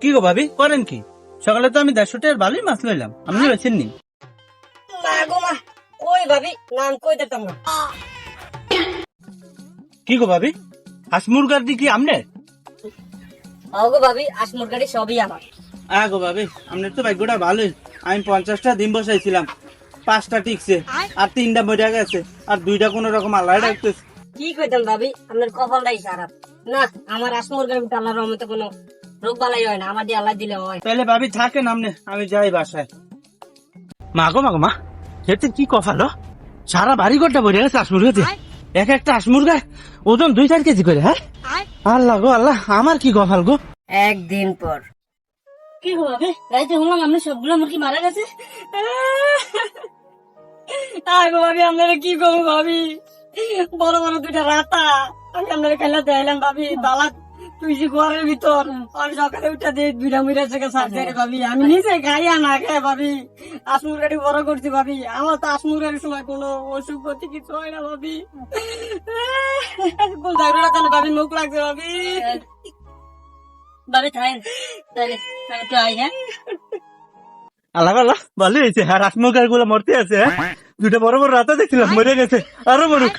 কি গো ভাবি করেন কি? সকালে তো আমি দেড়শো টাকার ভালোই মাছ লইলাম। আপনি বেছেন নি না গো মা ওই ভাবি? নাম কই দিতাম না। কি গো ভাবি? হাঁস মুরগার দিকে আমনে ওগো ভাবি আসমুর গাড়ি সবই আমার। আ গো ভাবি তো ভাগ্যটা ভালোই। আমি পঞ্চাশটা ডিম বসাইছিলাম। পাঁচটা টিকছে আর তিনটা মরিয়া গেছে আর দুইটা কোনো রকম আল্লাহ রাখতেছে কি কইতাম ভাবি আপনার কপালটাই খারাপ। না আমার আসমুর গাড়ি আল্লাহর রহমতে কোনো রোগ বালাই হয় না আমার দিয়ে আল্লাহ দিলে হয়। তাহলে ভাবি থাকেন আমনে আমি যাই বাসায়। মা গো মা গো মা খেতে কি কফালো সারা বাড়ি ঘরটা ভরে গেছে আসমুরগাতে এক একটা আসমুরগা ওজন দুই চার কেজি করে হ্যাঁ? আল্লাহ গো আল্লাহ আমার কি কফাল গো? একদিন পর। কি গো ভাবি রাইতে শুনলাম আপনি সবগুলো মুরগি মারা গেছে। আয় গো ভাবি আপনারা কি করব ভাবি? বড় বড় দুইটা রাতা। আমি আপনারা খেলা দেখাইলাম ভাবি, বালা, তুই যে ঘরের ভিতর, আমি সকালে উঠে দিয়ে দুইটা মুড়া থেকে সাথে ভাবি, আমি নিজে খাইয়া না খাই, ভাবি আসমুর গাড়ি বড় করছি, ভাবি, আমার তো আসমুর গাড়ির সময় কোনো অসুখ করতে কিছু হয় না, ভাবি। কোন, ভাবি, মুখ লাগছে, ভাবি? ভাবি থাকেন তাহলে আই হ্যাঁ? আল্লাহ আল্লাহ ভালো হয়েছে, আর আসমুরগারগুলো মরতে আছে হ্যাঁ? দুটা বড় বড় রাতা দেখছিলাম, মরে গেছে, আরও মরুক।